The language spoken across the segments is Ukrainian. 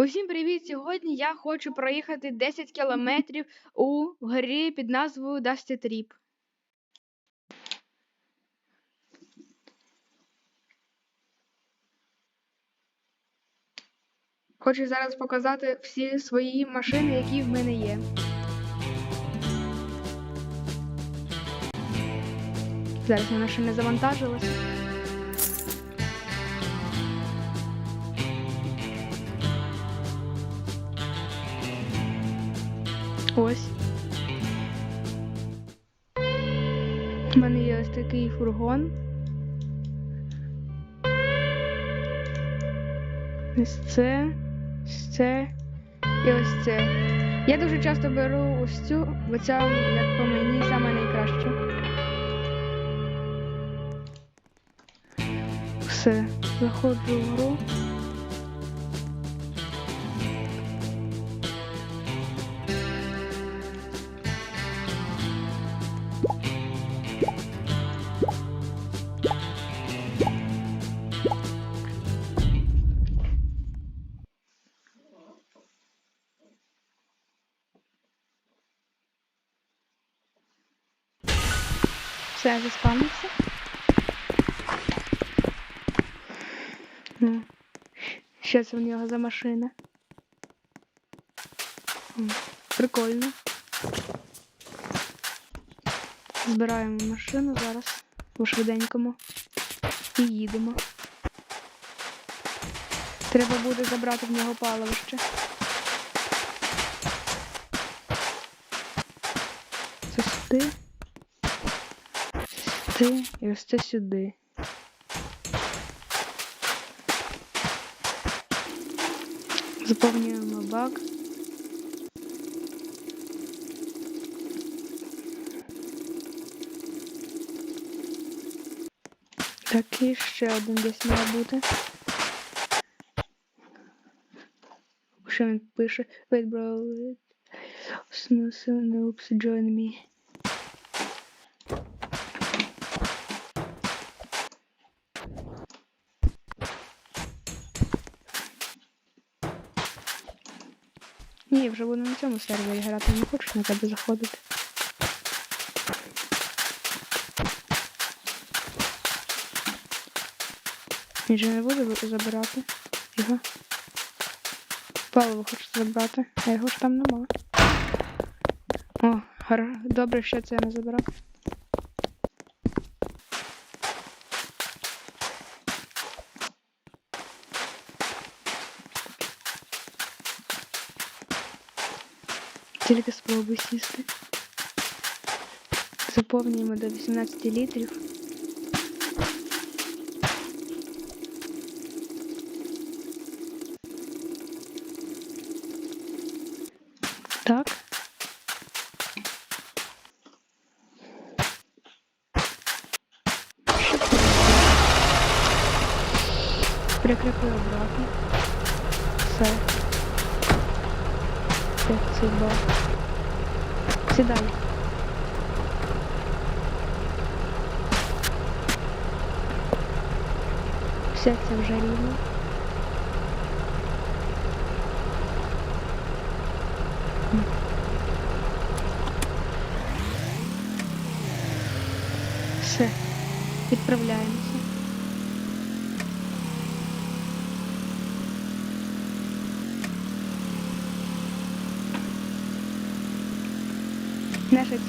Усім привіт! Сьогодні я хочу проїхати 10 кілометрів у грі під назвою Dusty Trip. Хочу зараз показати всі свої машини, які в мене є. Зараз моя машина завантажилася. Ось. У мене є ось такий фургон. Ось це, ось це і ось це. Я дуже часто беру ось цю, бо ця, як по мені, саме найкраща. Все, заходжу в гру. Все, заспавнився. Ну, що це в нього за машина? Прикольно. Збираємо машину зараз у швиденькому і їдемо. Треба буде забрати в нього паливо ще. Це сюди. Сюди і ось це сюди. Заповнюємо бак. Так, і ще один десь має бути. Що він пише? Wait, bro. Snooze, noobs, join me. Ні, вже буду на цьому сервері грати, не хочу на тебе заходити. Він же не буде забирати його. Паливо хочу забрати, а його ж там нема. О, добре, що це я не забирав. Тільки спробуй сісти. Заповнюємо до 18 літрів. Так. Прикрепи обратно. Все. Як це бак. Сідай. Все це рівно.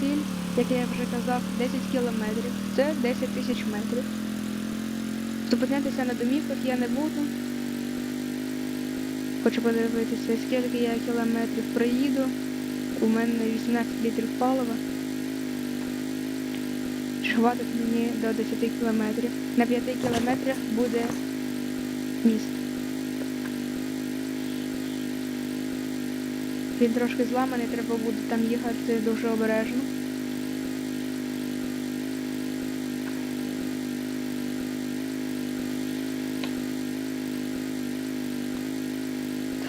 Ціль, як я вже казав, 10 кілометрів. Це 10 тисяч метрів. Зупинятися на домівках я не буду. Хочу подивитися, скільки я кілометрів проїду. У мене 18 літрів палива. Хватить мені до 10 кілометрів. На 5 кілометрах буде міст. Він трошки зламаний, треба буде там їхати дуже обережно.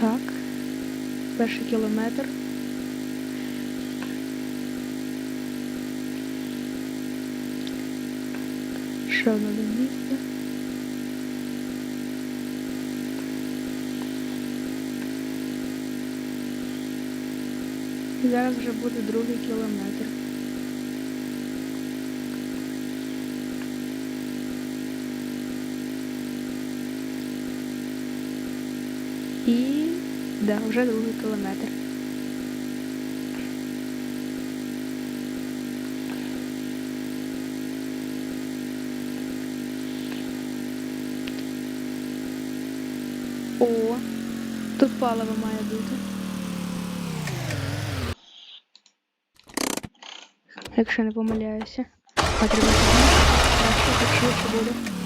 Так. Перший кілометр. Ще одне місце. Зараз вже буде другий кілометр. І да, вже другий кілометр. О, тут паливо має бути. Якщо не помиляюся. А треба краще, так буде.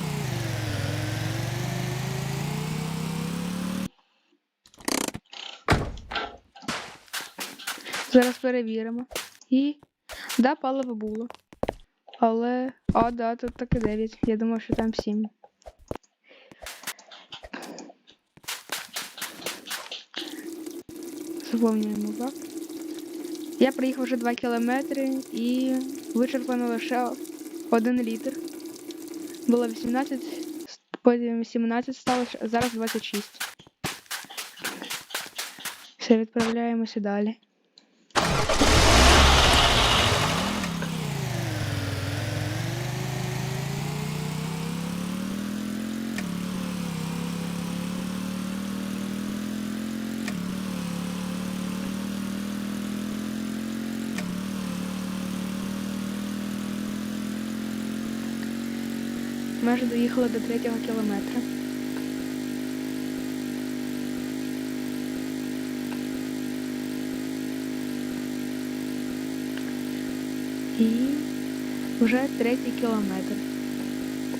Зараз перевіримо. І да, паливо було. Але. А, да, тут таки 9. Я думав, що там 7. Заповнюємо бак. Я приїхав вже 2 кілометри і вичерпано лише 1 літр. Було 18, потім 17 стало, зараз 26. Все, відправляємося далі. Майже доїхала до третього кілометра. І вже третій кілометр.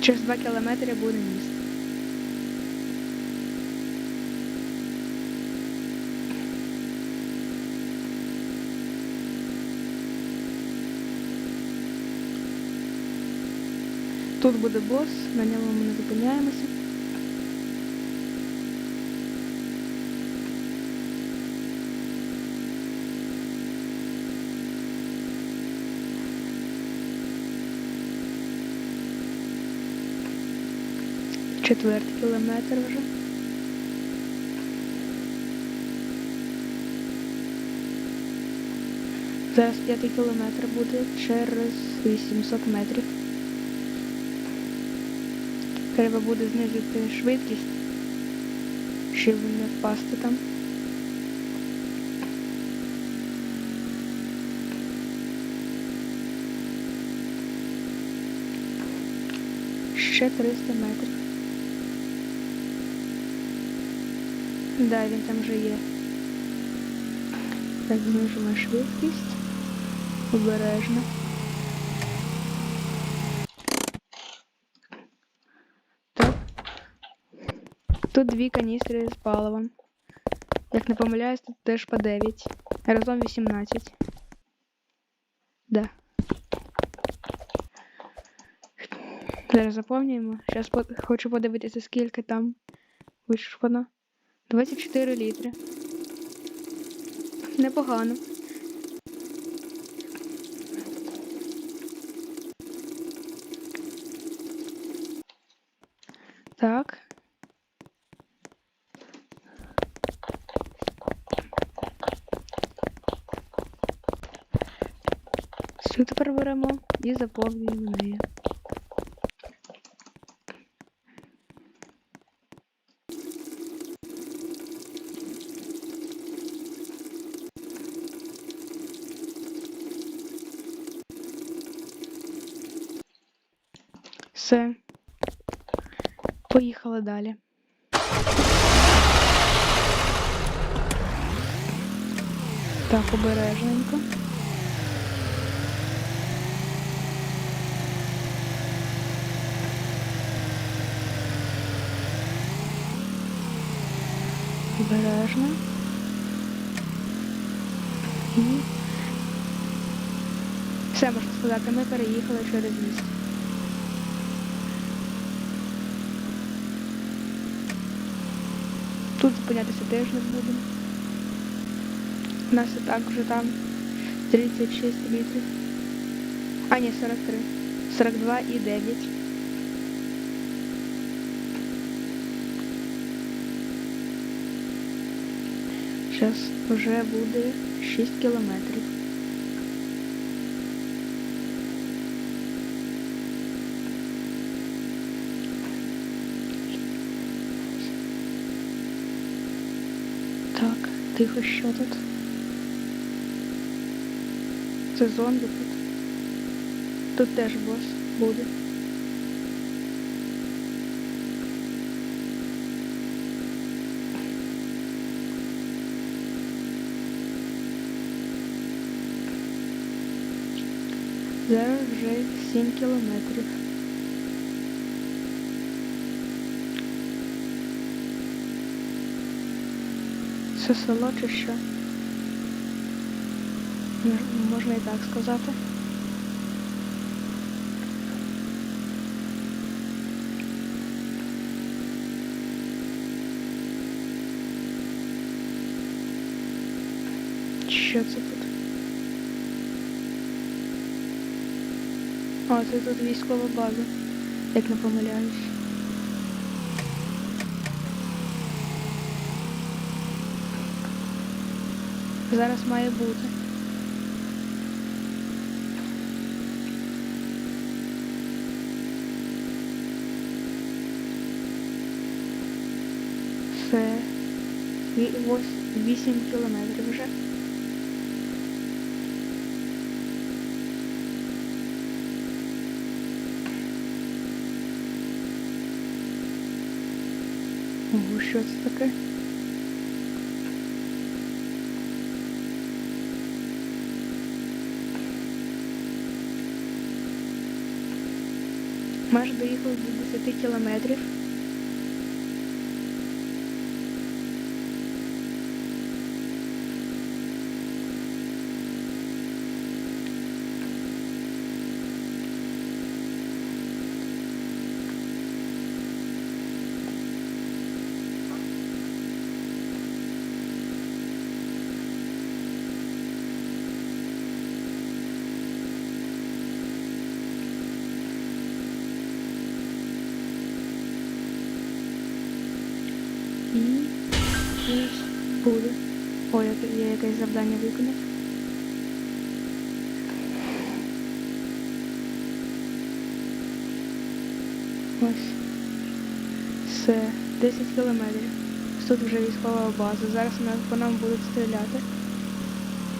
Через два кілометри буде міст. Тут буде бос, на ньому ми не зупиняємося. Четвертий кілометр вже. Зараз п'ятий кілометр буде через 800 метрів. Треба буде знизити швидкість, щоб не впасти там. Ще 300 метрів. Да, він там вже є. Так, знижимо швидкість. Обережно. Тут дві каністри з паливом. Як не помиляюсь, тут теж по 9. Разом 18. Да. Зараз заповнюємо. Зараз по хочу подивитися, скільки там вичерпано. 24 літри. Непогано. Так. Цю тепер беремо і заповнюємо нею. Все. Поїхали далі. Так, обережненько. Обережно. І все можна сказати, ми переїхали через міст. Тут зупинятися теж не будемо. У нас і так вже там 36 літрів. А, ні, 43. 42 і 9. Зараз вже буде 6 кілометрів. Так, тихо, що тут? Це зомбі тут. Тут теж бос буде. Зараз вже 7 кілометрів. Це село чи що? Можна і так сказати. Що це О, це тут військова база, як не помиляюсь. Зараз має бути. Це ві- вось- 8 кілометрів вже. Ого, що це таке? Майже доїхали до 10 кілометрів. І буде. Ой, я, я якесь завдання виконав. Ось. Все, 10 кілометрів. Тут вже військова база. Зараз по нам будуть стріляти.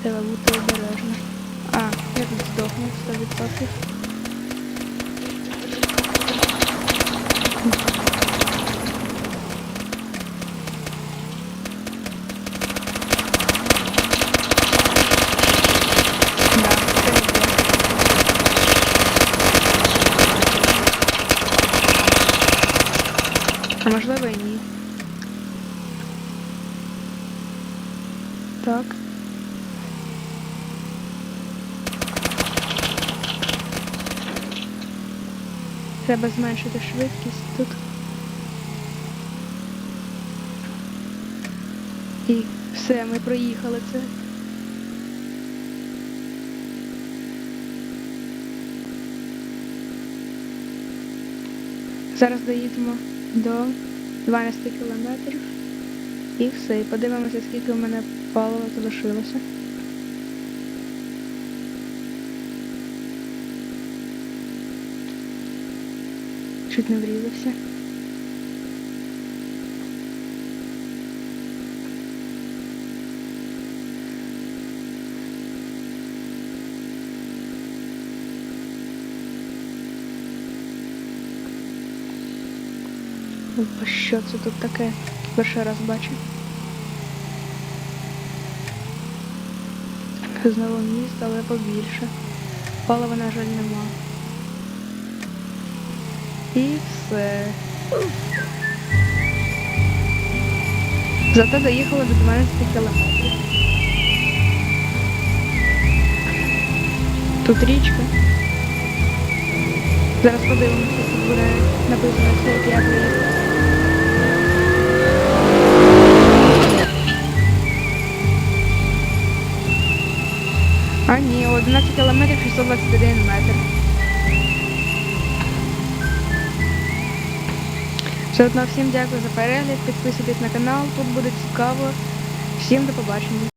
Треба бути обережно. А, я тут здохну 100%. Да, це йде. А можливо і ні. Так. Треба зменшити швидкість тут. І все, ми проїхали це. Зараз доїдемо до 12 кілометрів. І все. І подивимося, скільки у мене палива залишилося. Чуть не врізався. Що це тут таке? Перший раз бачу. Знову міст, але побільше. Палива, на жаль, нема. І все. Зате доїхали до 12 кілометрів. Тут річка. Зараз подивимося, тут буде написано, як я приїхала. А ні, 11 кілометрів 621 метр. Все одно всім дякую за перегляд, підписуйтесь на канал, тут буде цікаво. Всім до побачення.